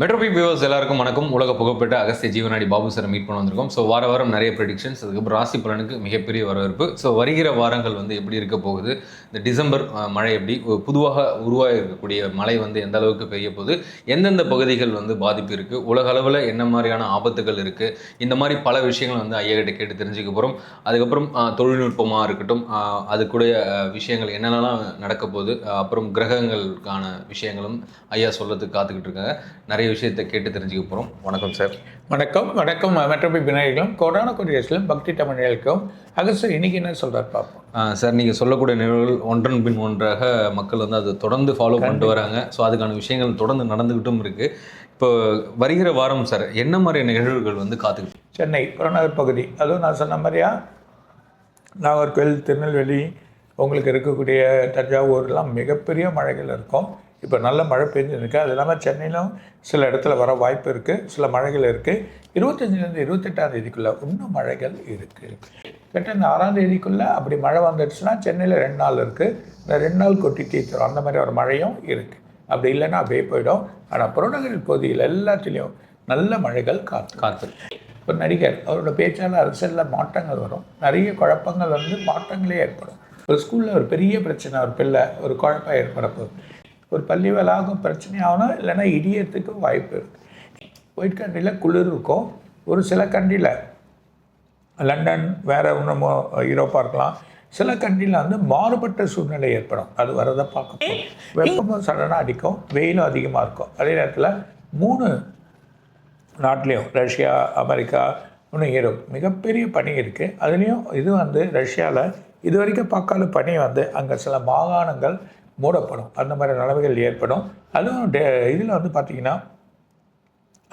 மெட்ரோபி viewers எல்லாருக்கும் வணக்கம். உலக புகழ்பெற்ற அகஸ்திய ஜீவனாடி பாபு சாரை மீட் பண்ண வந்திருக்கோம். ஸோ வார வாரம் நிறைய ப்ரெடிக்ஷன்ஸ் அதுக்கப்புறம் ராசி பலனுக்கு மிகப்பெரிய வரவேற்பு. ஸோ வருகிற வாரங்கள் வந்து எப்படி இருக்க போகுது? இந்த டிசம்பர் மழை எப்படி? புதுவாக உருவாக இருக்கக்கூடிய மழை வந்து எந்த அளவுக்கு பெய்ய போகுது? எந்தெந்த பகுதிகள் வந்து பாதிப்பு இருக்குது உலக அளவில் என்ன மாதிரியான ஆபத்துகள் இருக்குது இந்த மாதிரி பல விஷயங்கள் வந்து ஐயா கிட்ட கேட்டு தெரிஞ்சுக்க போகிறோம் அதுக்கப்புறம் தொழில்நுட்பமாக இருக்கட்டும் அஹ், அதுக்குடைய விஷயங்கள் என்னென்னலாம் நடக்க போகுது? அப்புறம் கிரகங்களுக்கான விஷயங்களும் ஐயா சொல்கிறதுக்கு காத்துக்கிட்டு இருக்காங்க. நிறைய விஷயத்தை கேட்டு தெரிஞ்சுக்க போகிறோம் வணக்கம் சார். வணக்கம். வணக்கம் மெட்ரோபி விநாயகர்களும் கொரோனா கொடியர்ஸ்லும் பக்தி தமிழர்களுக்கும் அகஸ்டர் இன்னைக்கு என்ன சொல்றாரு பார்ப்போம். சார் நீங்கள் சொல்லக்கூடிய நிகழ்வுகள் ஒன்றன் பின் ஒன்றாக மக்கள் வந்து அதை தொடர்ந்து ஃபாலோ பண்ணிட்டு வராங்க. ஸோ அதுக்கான விஷயங்கள் தொடர்ந்து நடந்துக்கிட்டும் இருக்குது இப்போ வருகிற வாரம் சார் என்ன மாதிரி நிகழ்வுகள் வந்து காத்துக்கிட்டு சென்னை புறநகர் பகுதி. அதுவும் நான் சொன்ன மாதிரியா? நாகர்கோவில் திருநெல்வேலி உங்களுக்கு இருக்கக்கூடிய தஞ்சாவூர்லாம் மிகப்பெரிய மழைகள் இருக்கும். இப்போ நல்ல மழை பெஞ்சிருக்கு. அது இல்லாமல் சென்னையிலும் சில இடத்துல வர வாய்ப்பு இருக்குது சில மழைகள் இருக்குது இருபத்தஞ்சிலேருந்து இருபத்தெட்டாம் தேதிக்குள்ளே இன்னும் மழைகள் இருக்குது கிட்ட இந்த ஆறாம் தேதிக்குள்ளே அப்படி மழை வந்துடுச்சுன்னா சென்னையில் ரெண்டு நாள் இருக்குது இந்த ரெண்டு நாள் கொட்டி தீர்த்துரும் அந்த மாதிரி ஒரு மழையும் இருக்குது அப்படி இல்லைன்னா அப்படியே போயிடும். ஆனால் புறநகர் பகுதியில் எல்லாத்துலேயும் நல்ல மழைகள் காத்து. காத்து இப்போ நடிகர் அவரோட பேச்சால் அரசியலில் மாற்றங்கள் வரும். நிறைய குழப்பங்கள் வந்து மாற்றங்களே ஏற்படும். ஒரு ஸ்கூலில் ஒரு பெரிய பிரச்சனை ஒரு பிள்ளை ஒரு குழப்பம் ஏற்பட போகுது ஒரு பள்ளி வேலாகும் பிரச்சனை ஆகணும் இல்லைன்னா இடியறதுக்கு வாய்ப்பு இருக்குது ஒயிட் கண்ட்ரியில் குளிர் இருக்கும். ஒரு சில கண்ட்ரியில் லண்டன் வேறு இன்னமும் யூரோப்பாக இருக்கலாம். சில கண்ட்ரியில் வந்து மாறுபட்ட சூழ்நிலை ஏற்படும். அது வரதை பார்க்க வெப்பமும் சடனாக அடிக்கும் வெயிலும் அதிகமாக இருக்கும். அதே நேரத்தில் மூணு நாட்டிலையும் ரஷ்யா அமெரிக்கா இன்னும் யூரோப் மிகப்பெரிய பனி இருக்குது அதுலேயும் இது வந்து ரஷ்யாவில் இது வரைக்கும் பார்க்காத பனி வந்து அங்கே சில மாகாணங்கள் மூடப்படும். அந்த மாதிரி நிலைமைகள் ஏற்படும். அதுவும் டே இதில் வந்து பார்த்திங்கன்னா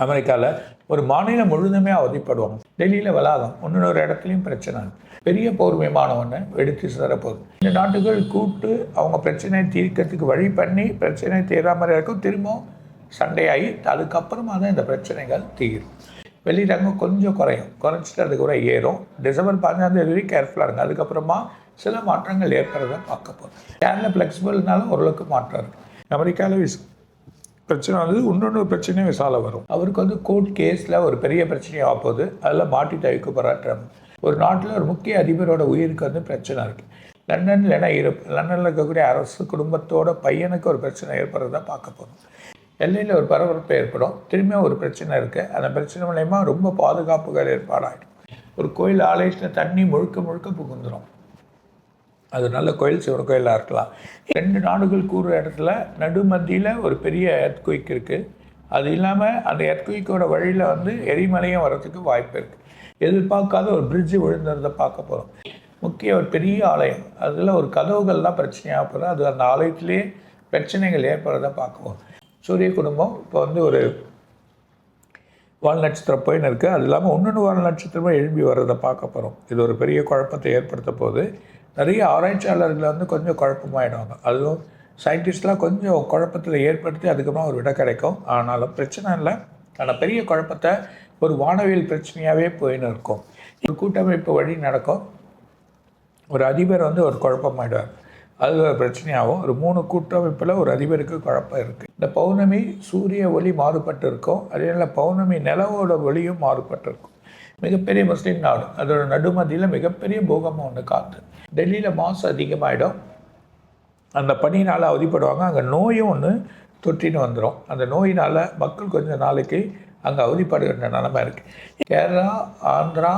அமெரிக்காவில் ஒரு மாநிலம் முழுதுமே அவதிப்படுவாங்க. டெல்லியில் வளாகம் இன்னொரு இடத்துலையும் பிரச்சனை. பெரிய போர் விமானம் ஒன்று வெடித்து சிதறப்போகுது இந்த நாட்டுகள் கூப்பிட்டு அவங்க பிரச்சனையை தீர்க்கறதுக்கு வழி பண்ணி பிரச்சனை தீராமல் இருக்கும் திரும்பவும் சண்டையாகி அதுக்கப்புறமா தான் இந்த பிரச்சனைகள் தீரும். வெளிரங்கம் கொஞ்சம் குறையும். குறைச்சிட்டு அதுக்கப்புறம் ஏறும். டிசம்பர் பதினஞ்சாம் தேதி வரைக்கும் கேர்ஃபுல்லாக இருங்க. அதுக்கப்புறமா சில மாற்றங்கள் ஏற்படுறத பார்க்க போகிறோம் கேரளா ஃப்ளெக்சிபிள்னாலும் ஓரளவுக்கு மாற்றம் இருக்குது அமெரிக்காவில் விஸ் பிரச்சனை வந்து இன்னொன்று பிரச்சனையும் விசால வரும். அவருக்கு வந்து கோர்ட் கேஸில் ஒரு பெரிய பிரச்சனையாக போகுது. அதில் மாட்டி தவிக்கப்படுறார் ட்ரம்ப் ஒரு நாட்டில் ஒரு முக்கிய அதிபரோட உயிருக்கு வந்து பிரச்சனை இருக்குது லண்டன் இல்லைன்னா இரு லண்டனில் இருக்கக்கூடிய அரசு குடும்பத்தோட பையனுக்கு ஒரு பிரச்சனை ஏற்படுறத பார்க்க போகிறோம் எல்லையில் ஒரு பரபரப்பு ஏற்படும். திரும்பியும் ஒரு பிரச்சனை இருக்குது அந்த பிரச்சனை மூலயமா ரொம்ப பாதுகாப்புகள் ஏற்பாடாகிடும் ஒரு கோயில் ஆலயத்தில் தண்ணி முழுக்க முழுக்க புகுந்துடும் அது நல்ல கோயில் சிவன் கோயிலாக இருக்கலாம். ரெண்டு நாடுகள் கூறுற இடத்துல நடுமத்தியில் ஒரு பெரிய எர்த்குயிக் இருக்குது அது இல்லாமல் அந்த எர்த்குயிக்கோட வழியில் வந்து எரிமலையும் வரதுக்கு வாய்ப்பு இருக்குது எதிர்பார்க்காத ஒரு பிரிட்ஜு விழுந்துறதை பார்க்க போகிறோம் முக்கிய ஒரு பெரிய ஆலயம். அதில் ஒரு கதவுகள்லாம் பிரச்சனையாக போகிறோம் அது அந்த ஆலயத்திலேயே பிரச்சனைகள் ஏற்படுறதை பார்க்குவோம் சூரிய குடும்பம் இப்போ வந்து ஒரு வால் நட்சத்திரம் போயின்னு இருக்குது அது இல்லாமல் இன்னொன்று வால் நட்சத்திரமாக எழும்பி வர்றதை பார்க்க போகிறோம் இது ஒரு பெரிய குழப்பத்தை ஏற்படுத்த போது நிறைய ஆராய்ச்சியாளர்கள் வந்து கொஞ்சம் குழப்பமாயிடுவாங்க. அதுவும் சயின்டிஸ்ட்லாம் கொஞ்சம் குழப்பத்தில் ஏற்படுத்தி அதுக்கப்புறம் ஒரு விட கிடைக்கும். ஆனாலும் பிரச்சனை இல்லை. ஆனால் பெரிய குழப்பத்தை ஒரு வானவியல் பிரச்சனையாகவே போயின்னு இருக்கும். ஒரு கூட்டமைப்பு வழி நடக்கும். ஒரு அதிபர் வந்து ஒரு குழப்பமாயிடுவார். அது ஒரு பிரச்சனையாகும். ஒரு மூணு கூட்டமைப்பில் ஒரு அதிபருக்கு குழப்பம் இருக்குது இந்த பௌர்ணமி சூரிய ஒளி மாறுபட்டிருக்கும். அதே நேரம் பௌர்ணமி நிலவோட ஒளியும் மாறுபட்டிருக்கும். மிகப்பெரிய முஸ்லீம் நாடு. அதோட நடுமதியில் மிகப்பெரிய பூகம்பம் ஒன்று காத்து. டெல்லியில் மாசு அதிகமாகிடும் அந்த பனினால் அவதிப்படுவாங்க. அங்கே நோயும் ஒன்று தொற்றின்னு வந்துடும் அந்த நோயினால் மக்கள் கொஞ்ச நாளைக்கு அங்கே அவதிப்படுகின்ற நிலமை இருக்குது கேரளா ஆந்திரா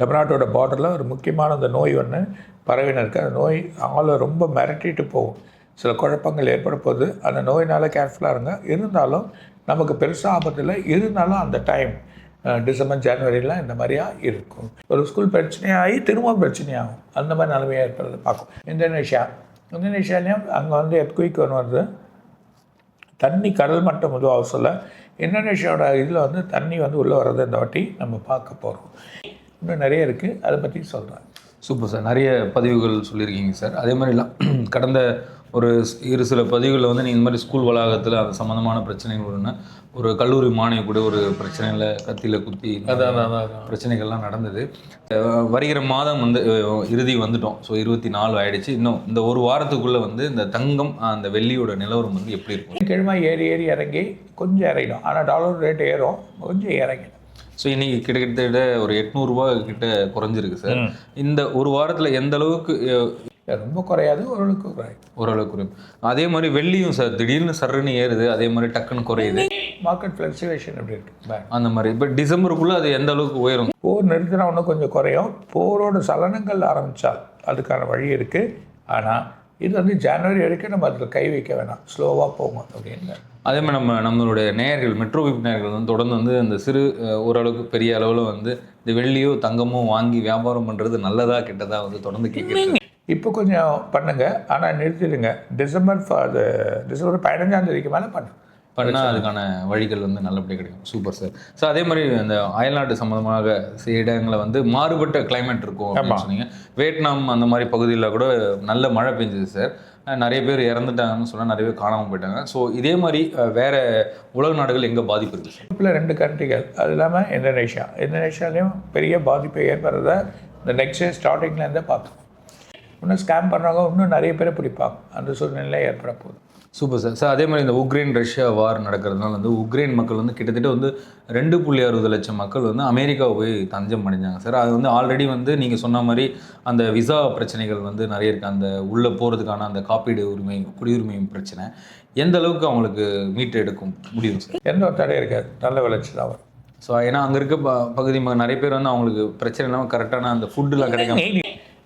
தமிழ்நாட்டோட பார்டரில் ஒரு முக்கியமான அந்த நோய் ஒன்று பரவின இருக்குது அந்த நோய் ஆளை ரொம்ப மிரட்டிட்டு போகும். சில குழப்பங்கள் ஏற்பட போகுது அந்த நோயினால் கேர்ஃபுல்லாக இருங்க. இருந்தாலும் நமக்கு பெருசாக ஆபத்து இல்லை. இருந்தாலும் அந்த டைம் டிசம்பர் ஜனவரிலாம் இந்த மாதிரியா இருக்கும். ஒரு ஸ்கூல் பிரச்சனையாகி திரும்ப பிரச்சனையாகும். அந்த மாதிரி நிலைமையாக ஏற்படுறது பார்க்கும். இந்தோனேஷியா. இந்தோனேஷியாலையும் அங்கே வந்து எத்குயிக் ஒன்று வருது. தண்ணி கடல் மட்டம் இதுவாக சொல்ல. இந்தோனேஷியாவோட இதில் வந்து தண்ணி வந்து உள்ளே வர்றது இந்த வாட்டி நம்ம பார்க்க போகிறோம் இன்னும் நிறைய இருக்குது அதை பற்றி சொல்கிறேன் சூப்பர் சார். நிறைய பதிவுகள் சொல்லியிருக்கீங்க சார். அதே மாதிரிலாம் கடந்த ஒரு இரு சில பதிவுகளில் வந்து நீ இந்த மாதிரி ஸ்கூல் வளாகத்தில் அது சம்மந்தமான பிரச்சனைகள் வரும்னா ஒரு கல்லூரி மாணவி கூட ஒரு பிரச்சனையில் கத்தியில் குத்தி பிரச்சனைகள்லாம் நடந்தது. வருகிற மாதம் வந்து இறுதி வந்துட்டோம். ஸோ இருபத்தி நாலு ஆயிடுச்சு. இன்னும் இந்த ஒரு வாரத்துக்குள்ளே வந்து இந்த தங்கம் அந்த வெள்ளியோட நிலவரம் வந்து எப்படி இருக்கும்? கிழமை ஏறி ஏறி இறங்கி கொஞ்சம் இறங்கிடும். ஆனால் டாலர் ரேட் ஏறும். கொஞ்சம் இறங்கிடும். ஸோ இன்னைக்கு கிட்டத்தட்ட ஒரு எட்நூறுரூவா கிட்ட குறைஞ்சிருக்கு சார் இந்த ஒரு வாரத்தில் எந்த அளவுக்கு ரொம்ப குறையாது ஓரளவுக்கு குறையும். ஓரளவுக்கு குறையும். அதே மாதிரி வெள்ளியும் சார் திடீர்னு சர்றுன்னு ஏறுது அதே மாதிரி டக்குன்னு குறையுது. மார்க்கெட் ஃப்ளக்சுவேஷன் எப்படி இருக்கு. அந்த மாதிரி. இப்போ டிசம்பருக்குள்ளே அது எந்த அளவுக்கு உயரும்? போர் நிறுத்தினா இன்னும் கொஞ்சம் குறையும். போரோட சலனங்கள் ஆரம்பித்தால் அதுக்கான வழி இருக்குது ஆனால் இது வந்து ஜனவரி வரைக்கும் நம்ம அதில் கை வைக்க வேணாம். ஸ்லோவாக போகும் அப்படின்னு. அதே மாதிரி நம்ம நம்மளுடைய நேயர்கள் மெட்ரோ விப் நேயர்கள் வந்து தொடர்ந்து வந்து இந்த சிறு ஓரளவுக்கு பெரிய அளவில் வந்து இந்த வெள்ளியோ தங்கமோ வாங்கி வியாபாரம் பண்ணுறது நல்லதா கெட்டதா வந்து தொடர்ந்து கேட்குறது இப்போ கொஞ்சம் பண்ணுங்க. ஆனால் நிறுத்திடுங்க. டிசம்பர் ஃபார் டிசம்பர் பதினஞ்சாம் தேதிக்கு மேலே பண்ணுங்க பண்ணால் அதுக்கான வழிகள் வந்து நல்லபடியாக கிடைக்கும். Super sir. ஸோ அதே மாதிரி அந்த அயல்நாட்டு சம்மந்தமாக சில இடங்களில் வந்து மாறுபட்ட climate இருக்கும் அப்படின்னு சொன்னீங்க. வியட்நாம் அந்த மாதிரி பகுதியில் கூட நல்ல மழை பெஞ்சுது சார். நிறைய பேர் இறந்துட்டாங்கன்னு சொன்னால் நிறைய பேர் காணாமல் போயிட்டாங்க. ஸோ இதே மாதிரி வேற உலக நாடுகள் எங்கே பாதிப்பு இருக்குது சார்? ரெண்டு கண்ட்ரிகள் அது இல்லாமல் இந்தோனேஷியா. இந்தோனேஷியாலையும் பெரிய பாதிப்பை ஏற்படுறத இந்த நெக்ஸ்ட் இயர் ஸ்டார்டிங்லேருந்தே பார்த்தோம் இன்னும் ஸ்கேம் பண்ணுறவங்க இன்னும் நிறைய பேரை பிடிப்பாங்க. அந்த சூழ்நிலை ஏற்பட போகுது சூப்பர் சார் சார் அதே மாதிரி இந்த உக்ரைன் ரஷ்யா வார் நடக்கிறதுனால வந்து உக்ரைன் மக்கள் வந்து கிட்டத்தட்ட வந்து ரெண்டு புள்ளி அறுபது லட்சம் மக்கள் வந்து அமெரிக்காவை போய் தஞ்சம் அடைஞ்சாங்க. சார் அது வந்து ஆல்ரெடி வந்து நீங்கள் சொன்ன மாதிரி அந்த விசா பிரச்சனைகள் வந்து நிறைய இருக்குது அந்த உள்ளே போகிறதுக்கான அந்த காப்பீடு உரிமை குடியுரிமை பிரச்சனை. எந்த அளவுக்கு அவங்களுக்கு மீட்டு எடுக்கும் முடியும் சார் எந்த ஒரு தடை இருக்காது. நல்ல விளைச்சி தான் வரும். ஸோ ஏன்னா அங்கே இருக்க ப பகுதி நிறைய பேர் வந்து அவங்களுக்கு பிரச்சனை இல்லாமல் கரெக்டான அந்த ஃபுட்டுலாம் கிடைக்காம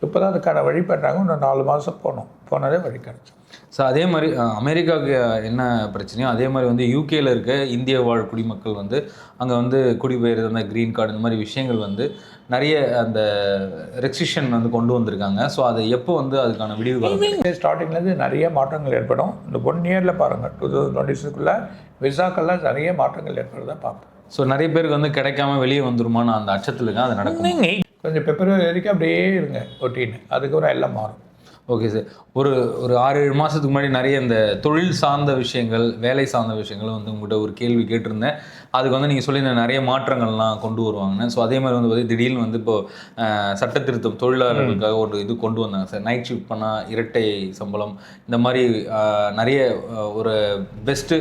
இப்போ தான் அதுக்கான வழி பண்ணுறாங்க இன்னும் நாலு மாதம் போகணும். போனதே வழி கிடச்சி ஸோ அதே மாதிரி அமெரிக்காவுக்கு என்ன பிரச்சனையோ அதே மாதிரி வந்து யூகேல இருக்க இந்திய வாழ் குடிமக்கள் வந்து அங்கே வந்து குடிபெயர்ந்து அந்த க்ரீன் கார்டு இந்த மாதிரி விஷயங்கள் வந்து நிறைய அந்த ரெஸ்ட்ரிக்ஷன் வந்து கொண்டு வந்திருக்காங்க. ஸோ அதை எப்போ வந்து அதுக்கான விடிவு ஸ்டார்டிங்லேருந்து நிறைய மாற்றங்கள் ஏற்படும். இந்த ஒன் இயரில் பாருங்கள் டூ தௌசண்ட் டுவெண்ட்டி சிக்ஸ்க்குள்ளே விசாக்கள்லாம் நிறைய மாற்றங்கள் ஏற்படுறத பார்ப்போம். ஸோ நிறைய பேருக்கு வந்து கிடைக்காம வெளியே வந்துருமான்னு அந்த அச்சத்தில் இருக்கா அது நடக்கும். கொஞ்சம் பிப்ரவரி வரைக்கும் அப்படியே இருங்க ஒட்டின்னு அதுக்கப்புறம் எல்லாம் மாறும். ஓகே சார் ஒரு ஒரு ஆறு ஏழு மாதத்துக்கு முன்னாடி நிறைய இந்த தொழில் சார்ந்த விஷயங்கள் வேலை சார்ந்த விஷயங்களும் வந்து உங்கள்கிட்ட ஒரு கேள்வி கேட்டிருந்தேன். அதுக்கு வந்து நீங்கள் சொல்லியிருந்த நிறைய மாற்றங்கள்லாம் கொண்டு வருவாங்கன்னு. ஸோ அதே மாதிரி வந்து பார்த்தீங்கன்னா திடீர்னு வந்து இப்போ சட்ட திருத்தம் தொழிலாளர்களுக்காக ஒரு இது கொண்டு வந்தாங்க சார் நைட் ஷிஃப்ட் பண்ணால் இரட்டை சம்பளம் இந்த மாதிரி நிறைய ஒரு பெஸ்ட்டு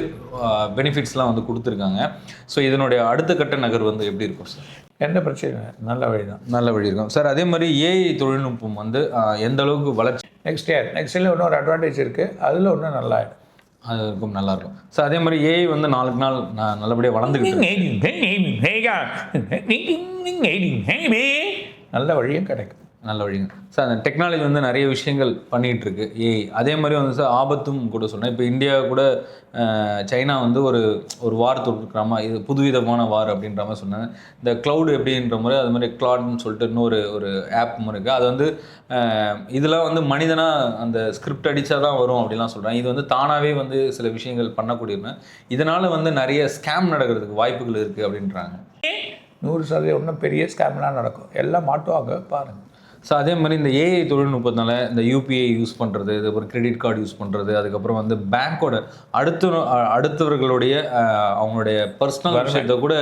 பெனிஃபிட்ஸ்லாம் வந்து கொடுத்துருக்காங்க. ஸோ இதனுடைய அடுத்த கட்ட நகர் வந்து எப்படி இருக்கும் சார் எந்த பிரச்சனையும் இல்லை நல்ல வழி தான் நல்ல வழி இருக்கும் சார் அதே மாதிரி ஏஐ தொழில்நுட்பம் வந்து எந்த அளவுக்கு வளர்ச்சி நெக்ஸ்ட் இயர் நெக்ஸ்ட் இயரில் இன்னொரு அட்வான்டேஜ் இருக்குது அதில் இன்னும் நல்லா அது இருக்கும் நல்லா இருக்கும் ஸோ அதே மாதிரி ஏஐ வந்து நாளுக்கு நாள் நான் நல்லபடியாக வளர்ந்துக்கிட்டு. நல்ல வழியும் கிடைக்கும் நல்ல வழிங்க சார் அந்த டெக்னாலஜி வந்து நிறைய விஷயங்கள் பண்ணிகிட்டு இருக்கு அதே மாதிரி வந்து சார் ஆபத்தும் கூட சொன்னேன். இப்போ இந்தியா கூட சைனா வந்து ஒரு ஒரு வார் மாதிரி இது புதுவிதமான வார் அப்படின்ற மாதிரி சொன்னாங்க. இந்த க்ளவுட் எப்படின்ற மாதிரி அது மாதிரி க்ளாட்னு சொல்லிட்டு இன்னொரு ஒரு ஆப் இருக்குது அது வந்து இதெல்லாம் வந்து மனிதனாக அந்த ஸ்கிரிப்ட் அடித்தா தான் வரும் அப்படிலாம் சொல்கிறாங்க இது வந்து தானாகவே வந்து சில விஷயங்கள் பண்ணக்கூடியவங்க இதனால் வந்து நிறைய ஸ்கேம் நடக்கிறதுக்கு வாய்ப்புகள் இருக்குது அப்படின்றாங்க. நூறு சதவீதம் இன்னும் பெரிய ஸ்கேம்லாம் நடக்கும். எல்லாம் மாட்டுவாங்க பாருங்கள் ஸோ அதே மாதிரி இந்த ஏஐ தொழில்நுட்பத்தினால இந்த யூபிஐ யூஸ் பண்ணுறது அதுக்கப்புறம் கிரெடிட் கார்டு யூஸ் பண்ணுறது அதுக்கப்புறம் வந்து பேங்க்கோட அடுத்த அடுத்தவர்களுடைய அவங்களுடைய பர்சனல் விஷயத்தை கூட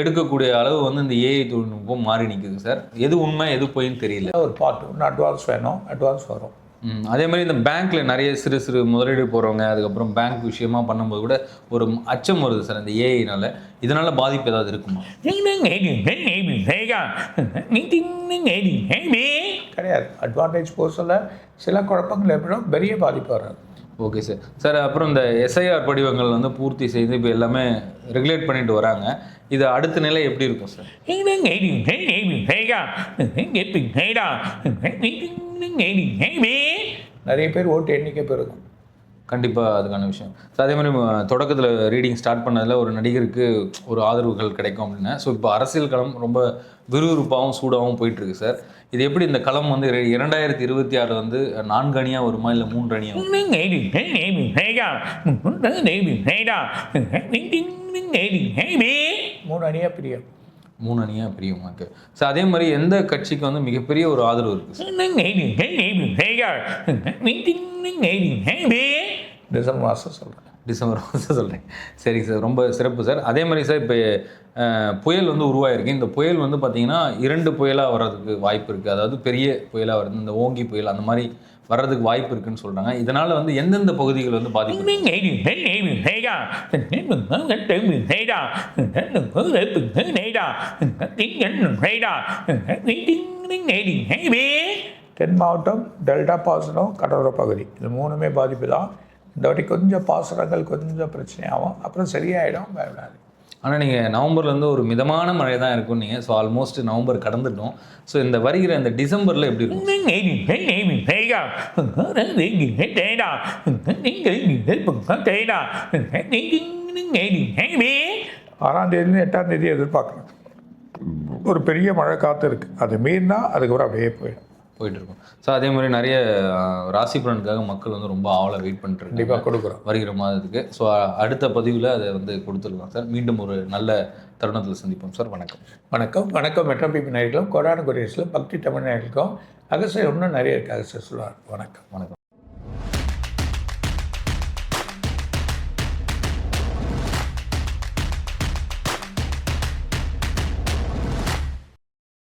எடுக்கக்கூடிய அளவு வந்து இந்த ஏஐ தொழில்நுட்பம் மாறி நிற்குது சார் எது உண்மை எது பொய்ன்னு தெரியல. ஒரு பார்ட் இன்னும் அட்வான்ஸ் வேணும் அட்வான்ஸ் வரும். அதே மாதிரி இந்த பேங்க்ல நிறைய சிறு சிறு முதலீடு போகிறவங்க அதுக்கப்புறம் பேங்க் விஷயமா பண்ணும்போது கூட ஒரு அச்சம் வருது சார் இந்த ஏஐனால இதனால பாதிப்பு ஏதாவது இருக்குமா? கிடையாது. அட்வான்டேஜ் சொல்ல சில குழப்பங்கள் ஏற்படும் பெரிய பாதிப்பு வராது. ஓகே சார் சார் அப்புறம் இந்த எஸ்ஐஆர் படிவங்கள் வந்து பூர்த்தி செய்து இப்போ எல்லாமே ரெகுலேட் பண்ணிட்டு வராங்க. இது அடுத்த நிலை எப்படி இருக்கும் சார் நிறைய பேர் ஓட்டு எண்ணிக்கை பெருகும் கண்டிப்பாக அதுக்கான விஷயம் ஸோ அதே மாதிரி தொடக்கத்தில் ரீடிங் ஸ்டார்ட் பண்ணதில் ஒரு நடிகருக்கு ஒரு ஆதரவுகள் கிடைக்கும் அப்படின்னா ஸோ இப்போ அரசியல் களம் ரொம்ப விறுவிறுப்பாகவும் சூடாகவும் போயிட்டுருக்கு சார் இது எப்படி இந்த களம் வந்து இர- இரண்டாயிரத்தி இருபத்தி ஆறு வந்து நான்கு அணியாக வருமா இல்லை மூன்று அணியாக? மூணு அணியாக பிரியும் மூணு அணியாக பிரியும் ஓகே ஸோ அதே மாதிரி எந்த கட்சிக்கு வந்து மிகப்பெரிய ஒரு ஆதரவு இருக்குது சார் டிசம்பர் மாதம் சொல்கிறேன் டிசம்பர் மாதம் சொல்கிறேன் சரிங்க சார் ரொம்ப சிறப்பு சார் அதே மாதிரி சார் இப்போ புயல் வந்து உருவாயிருக்கு இந்த புயல் வந்து பார்த்தீங்கன்னா இரண்டு புயலாக வர்றதுக்கு வாய்ப்பு இருக்குது அதாவது பெரிய புயலாக வருது இந்த ஓங்கி புயல் அந்த மாதிரி வர்றதுக்கு வாய்ப்பு இருக்குன்னு சொல்கிறாங்க இதனால் வந்து எந்தெந்த பகுதிகள் வந்து பாதிப்பு தென் மாவட்டம் டெல்டா பாசனம் கடலோர பகுதி. இது மூணுமே பாதிப்பு தான். இந்த வாட்டி கொஞ்சம் பாசனங்கள் கொஞ்சம் பிரச்சனையாகும். அப்புறம் சரியாயிடும் பயப்படாது ஆனால் நீங்கள் நவம்பர்லேருந்து ஒரு மிதமான மழை தான் இருக்கும் நீங்கள் ஸோ ஆல்மோஸ்ட் நவம்பர் கடந்துட்டோம். ஸோ இந்த வருகிற இந்த டிசம்பரில் எப்படி இருக்கும்? ஆறாம் தேதியிலேருந்து எட்டாம் தேதி எதிர்பார்க்கணும். ஒரு பெரிய மழை காற்று இருக்குது அது மீறினா அதுக்கப்புறம் அப்படியே போயிடும். போயிட்டு இருக்கும் ஸோ அதே மாதிரி நிறைய ராசி பலனுக்காக மக்கள் வந்து ரொம்ப ஆவலை வெயிட் பண்ணிட்டு கண்டிப்பாக கொடுக்குறோம். வருகிற மாதத்துக்கு. ஸோ அடுத்த பதிவில் அதை வந்து கொடுத்துருக்கோம் சார் மீண்டும் ஒரு நல்ல தருணத்தில் சந்திப்போம் சார் வணக்கம். வணக்கம். வணக்கம். மெட்ரோபிபி நேர்களும் கொடான கொரியர்ஸில் பக்தி தமிழ் நேர்களுக்கும் அகசை இன்னும் நிறைய இருக்குது அகசை சொல்லுவார். வணக்கம். வணக்கம்.